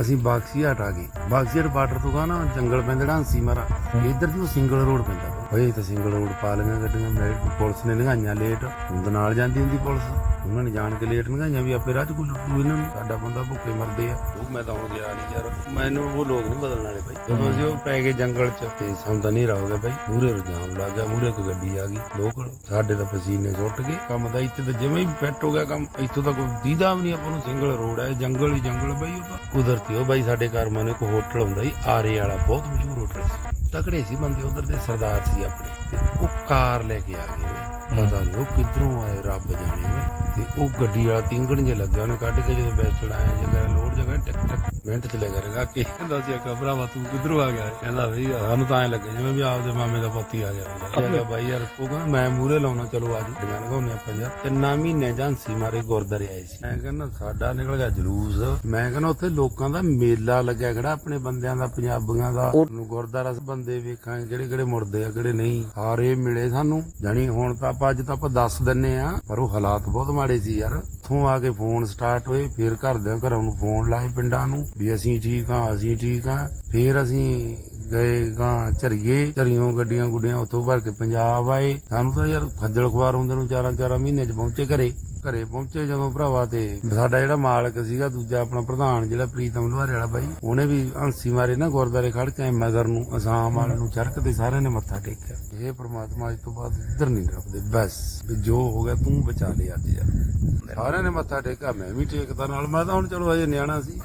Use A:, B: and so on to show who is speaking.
A: ਅਸੀਂ ਬਾਕਸੀਹਾਟ ਆ ਗਏ ਬਾਕਸੀਹਾਟ ਬਾਰਡਰ ਤੋਂ ਗਾ ਨਾ ਜੰਗਲ ਪੈਂਦਾ ਜਿਹੜਾ ਹੰਸੀ ਮਾਰਾ। ਇੱਧਰ ਤੋਂ ਸਿੰਗਲ ਰੋਡ ਪੈਂਦਾ। ਬਈ ਤਾਂ ਸਿੰਗਲ ਰੋਡ ਪਾ ਲਈਆਂ ਗੱਡੀਆਂ ਮੈਂ ਪੁਲਿਸ ਨੇ ਲੰਘਾਈਆਂ ਲੇਟ ਹੁਣ ਨਾਲ ਜਾਂਦੀ ਹੁੰਦੀ ਪੁਲਿਸ। ਉਹਨਾਂ ਨੇ ਜਾਣ ਕੇ ਲੇਟ ਲੰਘਾਈਆਂ ਵੀ ਆਪੇ ਰਾਹ ਚ ਕੋਈ ਲੁੱਟੂ ਇਹਨਾਂ ਨੂੰ। ਸਾਡਾ ਬੰਦਾ ਭੁੱਖੇ ਮਰਦੇ ਆ। ਉਹ ਮੈਂ ਤਾਂ ਹੁਣ ਗਿਆ ਨਹੀਂ ਯਾਰ। ਮੈਨੂੰ ਉਹ ਲੋਕ ਨਹੀਂ ਬਦਲਣ ਵਾਲੇ ਬਾਈ। ਜਦੋਂ ਅਸੀਂ ਉਹ ਪੈ ਗਏ ਜੰਗਲ ਚ ਤੇ ਤਾਂ ਨਹੀਂ ਗਿਆ ਬਾਈ। ਮੂਰੇ ਰਜਾਮ ਲੱਗ ਗਿਆ ਮੂਰੇ ਕੋਈ ਗੱਡੀ ਆ ਗਈ। ਲੋਕਲ ਸਾਡੇ ਤਾਂ ਪਸੀਨੇ ਸੁੱਟ ਗਏ। ਕੰਮ ਦਾ ਇੱਥੇ ਤਾਂ ਜਿਵੇਂ ਹੀ ਫਿੱਟ ਹੋ ਗਿਆ ਕੰਮ ਇੱਥੋਂ ਤਾਂ ਕੋਈ ਦੀਦਾ ਵੀ ਨਹੀਂ ਆਪਾਂ ਨੂੰ। ਸਿੰਗਲ ਰੋਡ ਹੈ ਜੰਗਲ ਹੀ ਜੰਗਲ ਬਾਈ ਉਹ ਤਾਂ। ਕੁਦਰਤੀ ਉਹ ਬਾਈ ਸਾਡੇ ਘਰ ਇੱਕ ਹੋਟਲ ਹੁੰਦਾ ਸੀ ਆਰੇ ਵਾਲਾ ਬਹੁਤ ਮਸ਼ਹੂਰ ਹੋਟਲ ਸੀ। ਤਕੜੇ ਸੀ ਬੰਦੇ ਉਧਰ ਦੇ ਸਰਦਾਰ ਸੀ ਆਪਣੇ ਤੇ ਉਹ ਕਾਰ ਲੈ ਕੇ ਆ ਗਏ ਓਏ। ਪਤਾ ਨਹੀਂ ਉਹ ਕਿੱਧਰੋਂ ਆਏ, ਰੱਬ ਜਾਣੇ ਓਏ। ਤੇ ਉਹ ਗੱਡੀ ਵਾਲਾ ਤਿੰਗਣ ਜੇ ਲੱਗਿਆ, ਉਹਨੇ ਕੱਢ ਕੇ ਜਦੋਂ ਬੈਸ ਚੜਾਇਆ ਜਗ੍ਹਾ ਲੋਡ ਜਗ੍ਹਾ ਟਕ ਟਕ, ਮਿੰਟ ਚ ਲੈ ਕਰੇਗਾ ਕਿ। ਕਹਿੰਦਾ ਸੀ ਆਕਾ ਭਰਾਵਾ, ਤੂੰ ਕਿੱਧਰੋਂ ਆ ਗਿਆ? ਕਹਿੰਦਾ ਬਈ ਸਾਨੂੰ ਤਾਂ ਐ ਲੱਗੇ ਜਿਵੇਂ ਵੀ ਆਪਦੇ ਮਾਮੇ ਦਾ ਪੋਤੀ ਆ ਗਿਆ ਕਹਿੰਦਾ ਬਾਈ ਯਾਰ ਉਹ ਕਹਿੰਦਾ, ਮੈਂ ਮੂਰੇ ਲਾਉਣਾ, ਚਲੋ ਆਜੋ ਗੱਡੀਆਂ ਲਗਾਉਣੇ ਆਪਾਂ ਯਾਰ ਤਿੰਨਾਂ ਮਹੀਨੇ ਜਾਂਸੀ ਮਾਰੇ ਗੁਰਦਾਰੇ ਆਏ ਸੀ। ਮੈਂ ਕਹਿੰਦਾ, ਸਾਡਾ ਨਿਕਲ ਗਿਆ ਜਲੂਸ। ਮੈਂ ਕਹਿੰਦਾ, ਉੱਥੇ ਲੋਕਾਂ ਦਾ ਮੇਲਾ ਲੱਗਿਆ ਕਿਹੜਾ ਆਪਣੇ ਬੰਦਿਆਂ ਦਾ, ਪੰਜਾਬੀਆਂ ਦਾ। ਨੂੰ ਗੁਰਦਾਰਾ ਬੰਦੇ ਵੇਖਾਂਗੇ, ਕਿਹੜੇ ਕਿਹੜੇ ਮੁੜਦੇ ਆ, ਕਿਹੜੇ ਨਹੀਂ। ਸਾਰੇ ਮਿਲੇ ਸਾਨੂੰ। ਜਾਣੀ ਹੁਣ ਤਾਂ ਆਪਾਂ, ਅੱਜ ਤਾਂ ਆਪਾਂ ਦੱਸ ਦਿੰਨੇ ਆ, ਪਰ ਉਹ ਹਾਲਾਤ ਬਹੁਤ ਮਾੜੇ ਸੀ ਯਾਰ। ਉੱਥੋਂ ਆ ਕੇ ਫੋਨ ਸਟਾਰਟ ਹੋਏ, ਫਿਰ ਘਰਦਿਆਂ ਘਰਾਂ ਨੂੰ ਫੋਨ ਲਾਏ ਪਿੰਡਾਂ ਨੂੰ ਵੀ ਅਸੀਂ ਠੀਕ ਆ ਅਸੀਂ ਠੀਕ ਆ ਫਿਰ ਅਸੀਂ ਗਏ ਗਾਂ ਝਰੀਏ ਝਰੀਆਂ ਗੱਡੀਆਂ ਗੁੱਡੀਆਂ ਉੱਥੋਂ ਭਰ ਕੇ ਪੰਜਾਬ ਆਏ। ਸਾਨੂੰ ਤਾਂ ਯਾਰ ਖੱਜਲ ਖਵਾਰ ਹੁੰਦੇ ਨੂੰ ਚਾਰਾਂ ਚਾਰਾਂ ਮਹੀਨੇ ਚ ਪਹੁੰਚੇ ਘਰੇ। ਘਰੇ ਪਹੁੰਚੇ ਜਦੋਂ ਭਰਾਵਾ ਤੇ ਸਾਡਾ ਜਿਹੜਾ ਮਾਲਕ ਸੀਗਾ, ਦੂਜਾ ਆਪਣਾ ਪ੍ਰਧਾਨ ਜਿਹੜਾ ਪ੍ਰੀਤਮ ਲੁਹਾਰੇ ਵਾਲਾ ਬਾਈ, ਉਹਨੇ ਵੀ ਹੰਸੀ ਮਾਰੇ ਨਾ ਗੁਰਦਾਰੇ ਖੜ ਕੇ ਮਗਰ ਨੂੰ, ਅਸਾਮ ਵਾਲੇ ਨੂੰ ਚਰਕ ਤੇ ਸਾਰਿਆਂ ਨੇ ਮੱਥਾ ਟੇਕਿਆ। ਇਹ ਪ੍ਰਮਾਤਮਾ ਅੱਜ ਤੋਂ ਬਾਅਦ ਇੱਧਰ ਨਹੀਂ ਰੱਖਦੇ, ਬਸ। ਜੋ ਹੋ ਗਿਆ ਤੂੰ ਬਚਾ ਲਿਆ ਅੱਜ ਯਾਰ। ਸਾਰਿਆਂ ਨੇ ਮੱਥਾ ਟੇਕਿਆ, ਮੈਂ ਵੀ ਟੇਕਦਾ ਨਾਲ, ਮੈਂ ਤਾਂ ਹੁਣ ਚਲੋ ਅਜੇ ਨਿਆਣਾ ਸੀ।